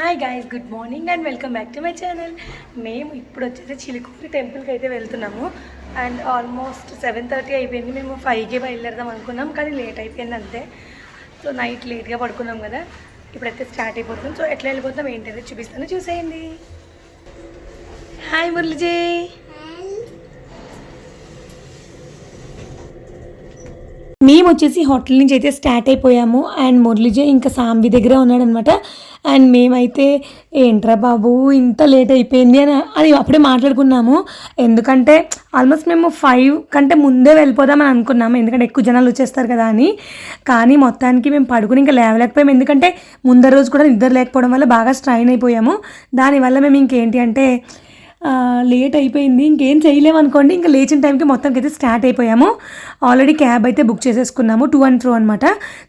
Hi guys good morning and welcome back to my channel మేము ఇప్పుడు వచ్చేసి చిలుకూరి టెంపుల్కి అయితే వెళ్తున్నాము. అండ్ ఆల్మోస్ట్ సెవెన్ థర్టీ అయిపోయింది. మేము ఫైవ్కి బయలుదేరదాం అనుకున్నాం కానీ లేట్ అయిపోయింది అంతే. సో నైట్ లేట్గా పడుకున్నాం కదా. ఇప్పుడైతే స్టార్ట్ అయిపోతున్నాం సో ఎట్లా వెళ్ళిపోతాం ఏంటనేది చూపిస్తాను. చూసేయండి. హాయ్ మురళిజీ. మేము వచ్చేసి హోటల్ నుంచి అయితే స్టార్ట్ అయిపోయాము. అండ్ మురళిజే ఇంకా సాంబి దగ్గర ఉన్నాడనమాట అండ్ మేమైతే ఏంట్రా బాబు ఇంత లేట్ అయిపోయింది అని అది అప్పుడే మాట్లాడుకున్నాము. ఎందుకంటే ఆల్మోస్ట్ మేము ఫైవ్ కంటే ముందే వెళ్ళిపోదామని అనుకున్నాము. ఎందుకంటే ఎక్కువ జనాలు వచ్చేస్తారు కదా అని. కానీ మొత్తానికి మేము పడుకుని ఇంకా లేవలేకపోయాము. ఎందుకంటే ముందర రోజు కూడా నిద్ర లేకపోవడం వల్ల బాగా స్ట్రైన్ అయిపోయాము. దానివల్ల మేము ఇంకేంటి అంటే లేట్ అయిపోయింది. ఇంకేం చేయలేము అనుకోండి. ఇంకా లేచిన టైంకి మొత్తంకి అయితే స్టార్ట్ అయిపోయాము. ఆల్రెడీ క్యాబ్ అయితే బుక్ చేసేసుకున్నాము. టూ అండ్ త్రూ అనమాట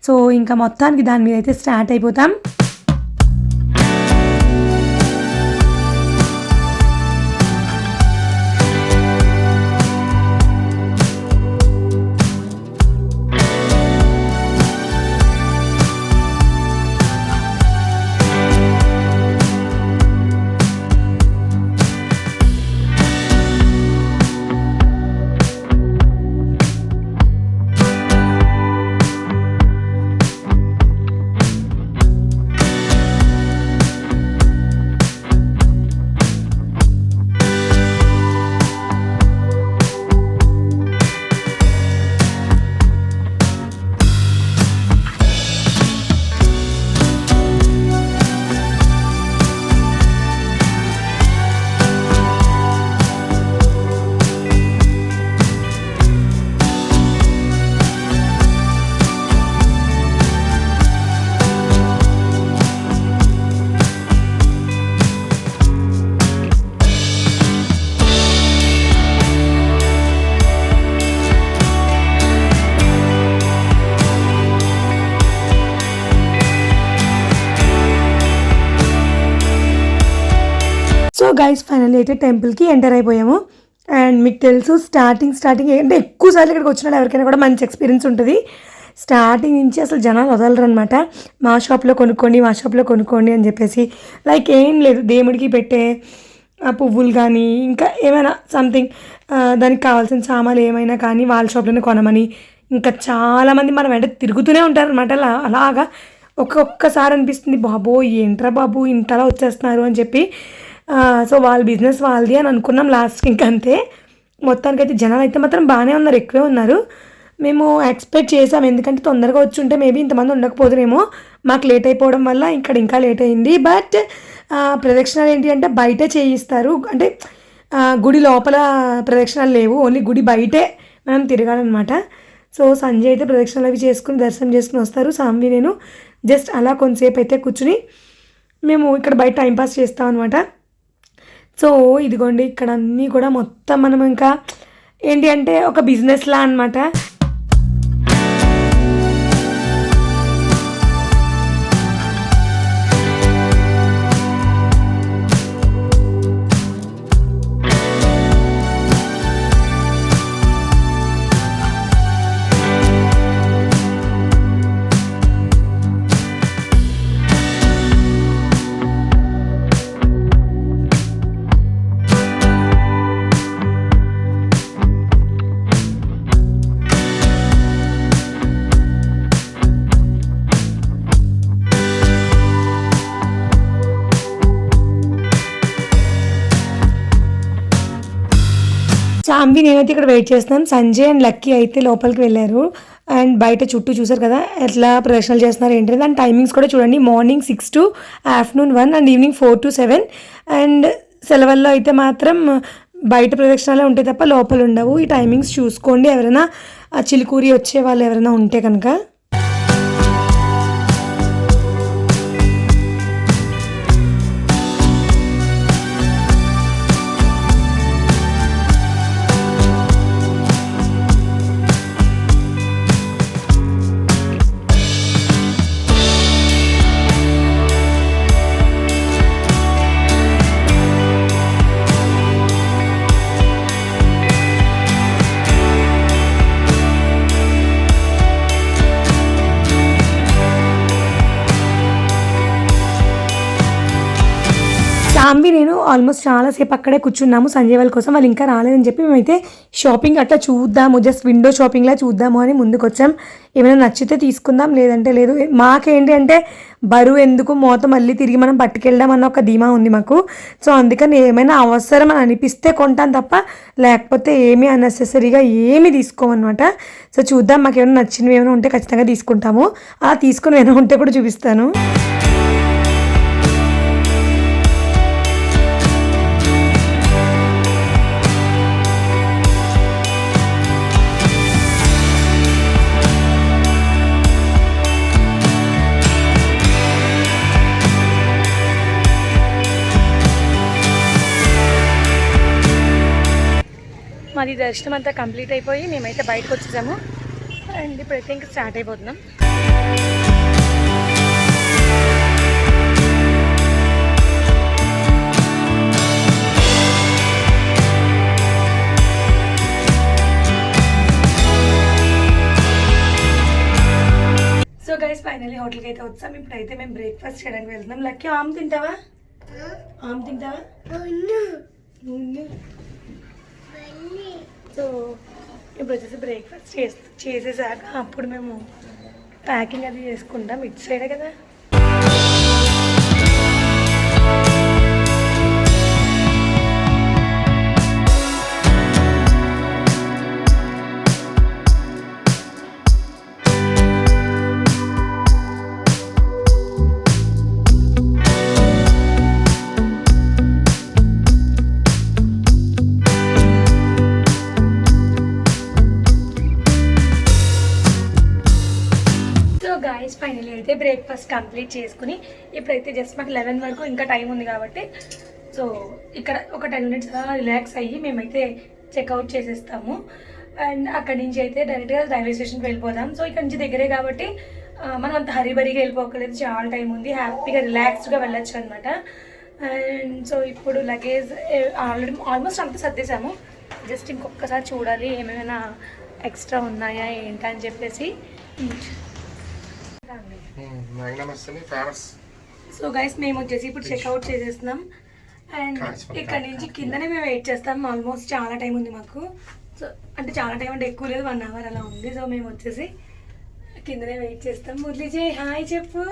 సో ఇంకా మొత్తానికి దాని మీద అయితే స్టార్ట్ అయిపోతాం. గైస్ ఫైనల్ అయితే టెంపుల్కి ఎంటర్ అయిపోయాము. అండ్ మీకు తెలుసు స్టార్టింగ్ స్టార్టింగ్ అంటే ఎక్కువసార్లు ఇక్కడికి వచ్చిన ఎవరికైనా కూడా మంచి ఎక్స్పీరియన్స్ ఉంటుంది. స్టార్టింగ్ నుంచి అసలు జనాలు వదలరు అనమాట మా షాప్లో కొనుక్కోండి మా షాప్లో కొనుక్కోండి అని చెప్పేసి. లైక్ ఏం లేదు దేవుడికి పెట్టే ఆ పువ్వులు కానీ ఇంకా ఏమైనా సంథింగ్ దానికి కావాల్సిన సామాన్లు ఏమైనా కానీ వాళ్ళ షాప్లోనే కొనమని ఇంకా చాలామంది మన వెంట తిరుగుతూనే ఉంటారు అనమాట అలా అలాగా ఒక్కొక్కసారి అనిపిస్తుంది బాబో ఏంట్రా బాబు ఇంతలా వచ్చేస్తున్నారు అని చెప్పి. సో వాళ్ళ బిజినెస్ వాళ్ళది అని అనుకున్నాం లాస్ట్కి ఇంక అంతే. మొత్తానికైతే జనాలు అయితే మాత్రం బాగానే ఉన్నారు ఎక్కువే ఉన్నారు. మేము ఎక్స్పెక్ట్ చేసాం ఎందుకంటే తొందరగా వచ్చి ఉంటే మేబీ ఇంతమంది ఉండకపోదురేమో. మాకు లేట్ అయిపోవడం వల్ల ఇక్కడ ఇంకా లేట్ అయింది. బట్ ప్రదక్షిణాలు ఏంటి అంటే బయటే చేయిస్తారు. అంటే గుడి లోపల ప్రదక్షిణాలు లేవు. ఓన్లీ గుడి బయటే మనం తిరగాలన్నమాట. సో సంజయ్ అయితే ప్రదక్షిణలు అవి చేసుకుని దర్శనం చేసుకుని వస్తారు. సాంబి నేను జస్ట్ అలా కొంతసేపు అయితే కూర్చుని మేము ఇక్కడ బయట టైంపాస్ చేస్తాం అనమాట సో ఇదిగోండి ఇక్కడ అన్నీ కూడా మొత్తం మనం ఇంకా ఏంటి అంటే ఒక బిజినెస్లా అనమాట సాంబి నేనైతే ఇక్కడ వెయిట్ చేస్తున్నాను. సంజయ్ అండ్ లక్కీ అయితే లోపలికి వెళ్ళారు. అండ్ బయట చుట్టూ చూసారు కదా ఎట్లా ప్రదర్శనలు చేస్తున్నారు ఏంటి దాని టైమింగ్స్ కూడా చూడండి. Morning six to afternoon one and evening four to seven and సెలవుల్లో అయితే మాత్రం బయట ప్రదక్షిణాలే ఉంటాయి తప్ప లోపల ఉండవు. ఈ టైమింగ్స్ చూసుకోండి. ఎవరైనా చిలుకూరి వచ్చే వాళ్ళు ఎవరైనా ఉంటే కనుక. సామ్వి నేను ఆల్మోస్ట్ చాలాసేపు అక్కడే కూర్చున్నాము సంజయ్ వాళ్ళ కోసం. వాళ్ళు ఇంకా రాలేదని చెప్పి మేమైతే షాపింగ్ అట్లా చూద్దాము జస్ట్ విండో షాపింగ్లా చూద్దాము అని ముందుకు వచ్చాం ఏమైనా నచ్చితే తీసుకుందాం లేదంటే లేదు. మాకేంటి అంటే బరువు ఎందుకు మోత మళ్ళీ తిరిగి మనం పట్టుకెళ్దాం అన్న ఒక ధీమా ఉంది మాకు. సో అందుకని ఏమైనా అవసరం అని అనిపిస్తే కొంటాం తప్ప లేకపోతే ఏమీ అన్నెసెసరీగా ఏమి తీసుకోమన్నమాట. సో చూద్దాం మాకు ఏమైనా నచ్చినవి ఏమైనా ఉంటే ఖచ్చితంగా తీసుకుంటాము. అలా తీసుకుని ఏమైనా ఉంటే కూడా చూపిస్తాను. మాది దర్శనం అంతా కంప్లీట్ అయిపోయి మేమైతే బయటకు వచ్చేసాము. అండ్ ఇప్పుడైతే ఇంకా స్టార్ట్ అయిపోతున్నాం. సో గైస్ ఫైనల్లీ హోటల్కి అయితే వచ్చాం. ఇప్పుడైతే మేము బ్రేక్ఫాస్ట్ చేయడానికి వెళ్తున్నాం. లక్కీ ఆమ్ తింటావా? ఆమ్ తింటావా. సో ఇప్పుడు వచ్చేసి బ్రేక్ఫాస్ట్ చేసి చేసేసాక అప్పుడు మేము ప్యాకింగ్ అది చేసుకుంటాం. ఇటు సైడే కదా? గాయస్ ఫైనల్ అయితే బ్రేక్ఫాస్ట్ కంప్లీట్ చేసుకుని ఇప్పుడైతే జస్ట్ మాకు లెవెన్ వరకు ఇంకా టైం ఉంది కాబట్టి సో ఇక్కడ ఒక టెన్ మినిట్స్ అలా రిలాక్స్ అయ్యి మేమైతే చెక్అవుట్ చేసేస్తాము. అండ్ అక్కడి నుంచి అయితే డైరెక్ట్గా రైల్వే స్టేషన్కి వెళ్ళిపోదాం. సో ఇక్కడ నుంచి దగ్గరే కాబట్టి మనం అంత హరిబరిగా వెళ్ళిపోకలేదు. చాలా టైం ఉంది. హ్యాపీగా రిలాక్స్డ్గా వెళ్ళొచ్చు అనమాట అండ్ సో ఇప్పుడు లగేజ్ ఆల్రెడీ ఆల్మోస్ట్ అంతా సర్దేశాము. జస్ట్ ఇంకొకసారి చూడాలి ఏమైనా ఎక్స్ట్రా ఉన్నాయా ఏంటని చెప్పేసి. సో గైస్ మేము వచ్చేసి ఇప్పుడు చెక్అవుట్ చేసేస్తున్నాం. అండ్. ఇక్కడ నుంచి కిందనే మేము వెయిట్ చేస్తాం. ఆల్మోస్ట్ చాలా టైం ఉంది మాకు. సో అంటే చాలా టైం అంటే ఎక్కువ లేదు వన్ అవర్ అలా ఉంది. సో మేము వచ్చేసి కిందనే వెయిట్ చేస్తాం. మురళి జై హాయ్ చెప్పు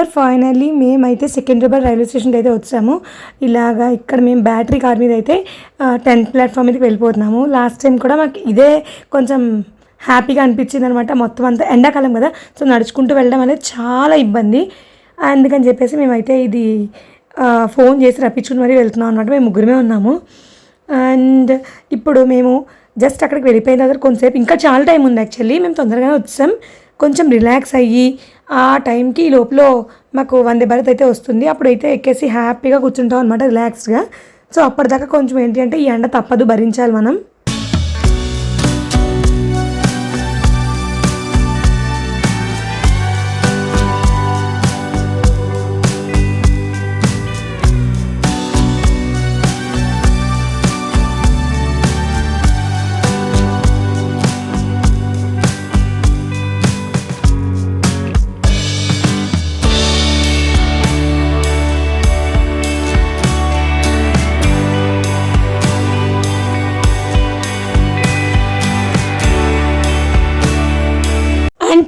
సార్ ఫైనల్లీ మేమైతే సికింద్రాబాద్ రైల్వే స్టేషన్కి అయితే వచ్చాము. ఇలాగా ఇక్కడ మేము బ్యాటరీ కార్ మీద అయితే టెన్త్ ప్లాట్ఫామ్ మీదకి వెళ్ళిపోతున్నాము. లాస్ట్ టైం కూడా మాకు ఇదే కొంచెం హ్యాపీగా అనిపించింది అనమాట మొత్తం అంతా. ఎండాకాలం కదా సో నడుచుకుంటూ వెళ్ళడం అనేది చాలా ఇబ్బంది. అందుకని చెప్పేసి మేమైతే ఇది ఫోన్ చేసి రప్పించుకుని మరీ వెళ్తున్నాం అనమాట మేము ముగ్గురమే ఉన్నాము. అండ్ ఇప్పుడు మేము జస్ట్ అక్కడికి వెళ్ళిపోయిన తర్వాత కొంతసేపు ఇంకా చాలా టైం ఉంది యాక్చువల్లీ మేము తొందరగానే వచ్చాం. కొంచెం రిలాక్స్ అయ్యి ఆ టైంకి ఈ లోపల మాకు వందే భారత్ అయితే వస్తుంది. అప్పుడైతే ఎక్కేసి హ్యాపీగా కూర్చుంటాం అనమాట రిలాక్స్గా సో అప్పటిదాకా కొంచెం ఏంటి అంటే ఈ ఎండ తప్పదు భరించాలి మనం.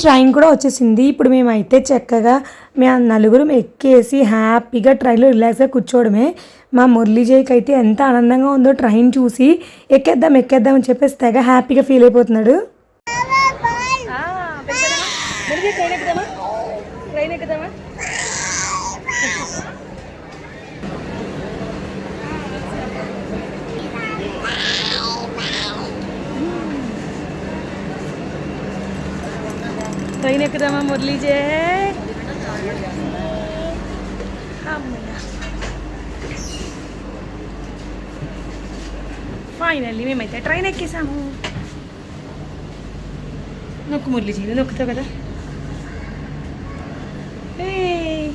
ట్రైన్ కూడా వచ్చేసింది. ఇప్పుడు మేమైతే చక్కగా మేము నలుగురం ఎక్కేసి హ్యాపీగా ట్రైన్లో రిలాక్స్గా కూర్చోవడమే. మా మురళీజయ్కి అయితే ఎంత ఆనందంగా ఉందో ట్రైన్ చూసి ఎక్కేద్దాం ఎక్కేద్దాం అని చెప్పేసి తెగ హ్యాపీగా ఫీల్ అయిపోతున్నాడు ట్రైన్ ఎక్కుదామా ట్రైన్ ఎక్కుదామా ట్రైన్ ఎక్కుదామా మురళీజే ఫైనల్లీ మేమైతే ట్రైన్ ఎక్కేసాము నొక్కు మురళీజీ నువ్వు నొక్కుతావు కదా ఏయ్.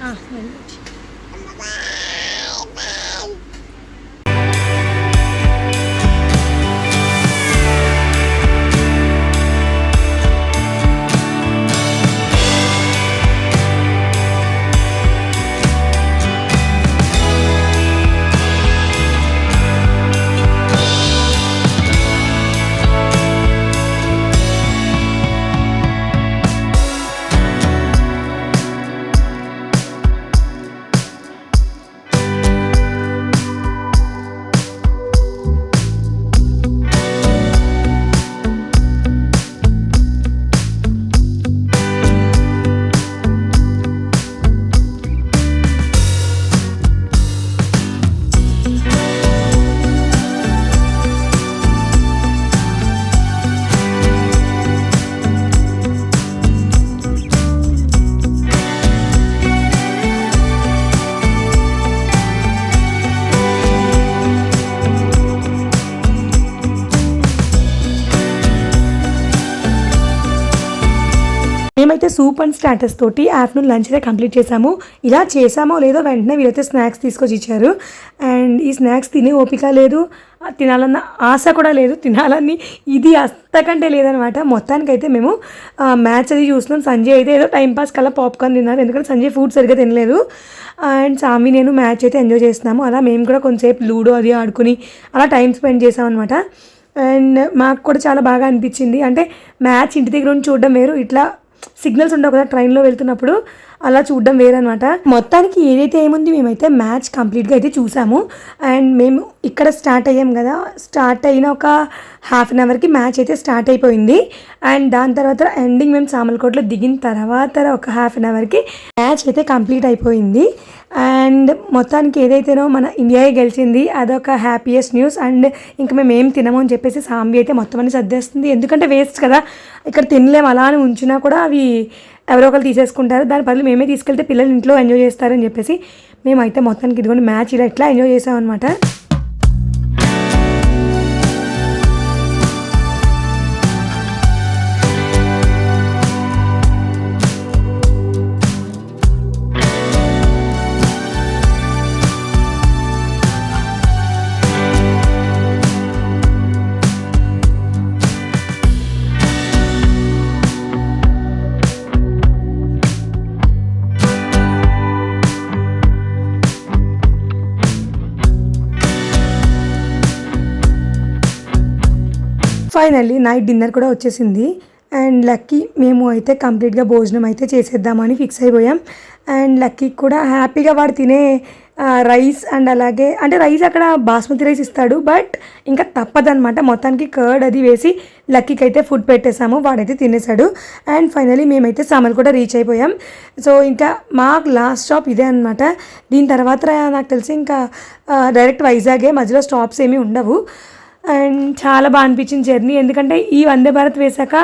ఆ, వెళ్ళు. మేమైతే సూప్ అండ్ స్టాటస్ తోటి ఆఫ్టర్నూన్ లంచ్ అయితే కంప్లీట్ చేసాము. ఇలా చేసామో లేదో వెంటనే వీళ్ళైతే స్నాక్స్ తీసుకొచ్చి ఇచ్చారు. అండ్ ఈ స్నాక్స్ తినే ఓపిక లేదు. తినాలన్న ఆశ కూడా లేదు. తినాలని ఇది అంతకంటే లేదనమాట. మొత్తానికైతే మేము మ్యాచ్ అది చూస్తున్నాం. సంజయ్ అయితే ఏదో టైంపాస్ కల్లా పాప్కార్న్ తిన్నారు. ఎందుకంటే సంజయ్ ఫుడ్ సరిగ్గా తినలేదు. అండ్ సామి నేను మ్యాచ్ అయితే ఎంజాయ్ చేస్తున్నాము. అలా మేము కూడా కొంచెంసేపు లూడో అది ఆడుకుని అలా టైం స్పెండ్ చేసామన్నమాట. అండ్ మాకు కూడా చాలా బాగా అనిపించింది. అంటే మ్యాచ్ ఇంటి దగ్గర ఉండి చూడడం వేరు. ఇట్లా సిగ్నల్స్ ఉండవు కదా ట్రైన్లో వెళ్తున్నప్పుడు. అలా చూడడం వేరనమాట మొత్తానికి ఏదైతే ఏముంది మేమైతే మ్యాచ్ కంప్లీట్గా అయితే చూసాము. అండ్ మేము ఇక్కడ స్టార్ట్ అయ్యాం కదా. స్టార్ట్ అయిన ఒక హాఫ్ అన్ అవర్కి మ్యాచ్ అయితే స్టార్ట్ అయిపోయింది. అండ్ దాని తర్వాత ఎండింగ్ మేము సామలకోటలో దిగిన తర్వాత ఒక హాఫ్ అన్ అవర్కి మ్యాచ్ అయితే కంప్లీట్ అయిపోయింది. అండ్ మొత్తానికి ఏదైతేనో మన ఇండియాయే గెలిచింది అదొక హ్యాపీయెస్ట్ న్యూస్ అండ్ ఇంకా మేము ఏం తినము అని చెప్పేసి సాంబి అయితే మొత్తం అన్ని సర్దేస్తుంది. ఎందుకంటే వేస్ట్ కదా. ఇక్కడ తినలేము అలా అని ఉంచినా కూడా అవి ఎవరో ఒకరు తీసేసుకుంటారు. దాని బదులు మేమే తీసుకెళ్తే పిల్లలు ఇంట్లో ఎంజాయ్ చేస్తారని చెప్పేసి మేమైతే మొత్తానికి ఇదిగోండి మ్యాచ్ ఇలా ఎట్లా ఎంజాయ్ చేసామన్నమాట. ఫైనల్లీ నైట్ డిన్నర్ కూడా వచ్చేసింది. అండ్ లక్కీ మేము అయితే కంప్లీట్గా భోజనం అయితే చేసేద్దామని ఫిక్స్ అయిపోయాం. అండ్ లక్కీకి కూడా హ్యాపీగా వాడు తినే రైస్ అండ్ అలాగే అంటే రైస్ అక్కడ బాస్మతి రైస్ ఇస్తాడు బట్ ఇంకా తప్పదనమాట మొత్తానికి కర్డ్ అది వేసి లక్కీకి అయితే ఫుడ్ పెట్టేసాము వాడైతే తినేసాడు అండ్ ఫైనలీ మేమైతే సామల్ కూడా రీచ్ అయిపోయాం. సో ఇంకా మాకు లాస్ట్ స్టాప్ ఇదే అనమాట దీని తర్వాత నాకు తెలిసి ఇంకా డైరెక్ట్ వైజాగే మధ్యలో స్టాప్స్ ఏమీ ఉండవు. అండ్ చాలా బాగా అనిపించింది జర్నీ. ఎందుకంటే ఈ వందే భారత్ వేశాక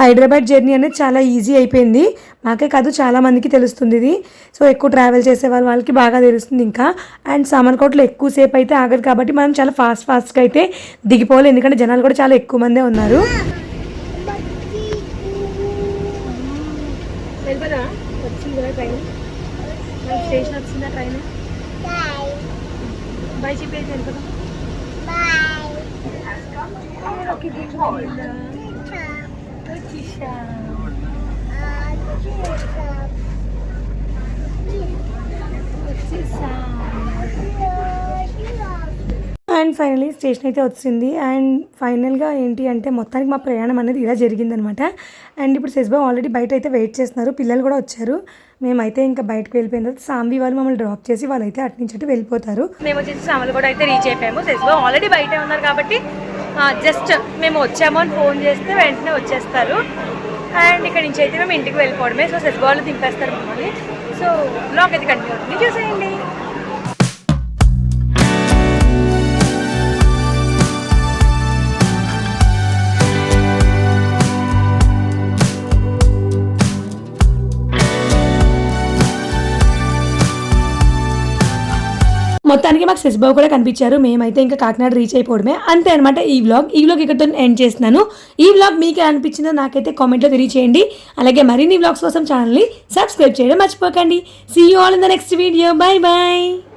హైదరాబాద్ జర్నీ అనేది చాలా ఈజీ అయిపోయింది. మాకే కాదు చాలా మందికి తెలుస్తుంది ఇది. సో ఎక్కువ ట్రావెల్ చేసే వాళ్ళ వాళ్ళకి బాగా తెలుస్తుంది ఇంకా. అండ్ సామర్కోట్లో ఎక్కువసేపు అయితే ఆగదు కాబట్టి మనం చాలా ఫాస్ట్ ఫాస్ట్గా అయితే దిగిపోవాలి. ఎందుకంటే జనాలు కూడా చాలా ఎక్కువ మందే ఉన్నారు. స్టేషన్ వచ్చిందా ట్రైన్? బై చెప్పేసి వెళ్ళిపోతాం అండ్ ఫైనలీ స్టేషన్ అయితే వచ్చింది. అండ్ ఫైనల్గా ఏంటి అంటే మొత్తానికి మా ప్రయాణం అనేది ఇలా జరిగిందనమాట. అండ్ ఇప్పుడు సెస్బా ఆల్రెడీ బయట అయితే వెయిట్ చేస్తున్నారు. పిల్లలు కూడా వచ్చారు. మేమైతే ఇంకా బయటకు వెళ్ళిపోయిన తర్వాత సాంబి వాళ్ళు మమ్మల్ని డ్రాప్ చేసి వాళ్ళైతే అటు నుంచి అటు వెళ్ళిపోతారు. మేము వచ్చేసి సామలు కూడా అయితే రీచ్ అయిపోయాము. సెస్బో ఆల్రెడీ బయటే ఉన్నారు కాబట్టి జస్ట్ మేము వచ్చాము అని ఫోన్ చేస్తే వెంటనే వచ్చేస్తారు. అండ్ ఇక్కడ నుంచి అయితే మేము ఇంటికి వెళ్ళిపోవడమే. సో సెస్బో వాళ్ళు దింపేస్తారు మమ్మల్ని. సో బ్లాగ్ అయితే కంటిన్యూ అవుతుంది. చూసేయండి శశిబాబు కూడా కనిపించారు. మేమైతే ఇంకా కాకినాడ రీచ్ అయిపోవడమే. అంతే అనమాట ఈ వ్లాగ్ ఈ వ్లాగ్ ఇక్కడితో ఎండ్ చేస్తున్నాను. ఈ వ్లాగ్ మీకు అనిపించిందో నాకైతే కామెంట్లో తెలియచేయండి. అలాగే మరిన్ని వ్లాగ్స్ కోసం ఛానల్ని సబ్స్క్రైబ్ చేయడం మర్చిపోకండి. See you all in the next video bye bye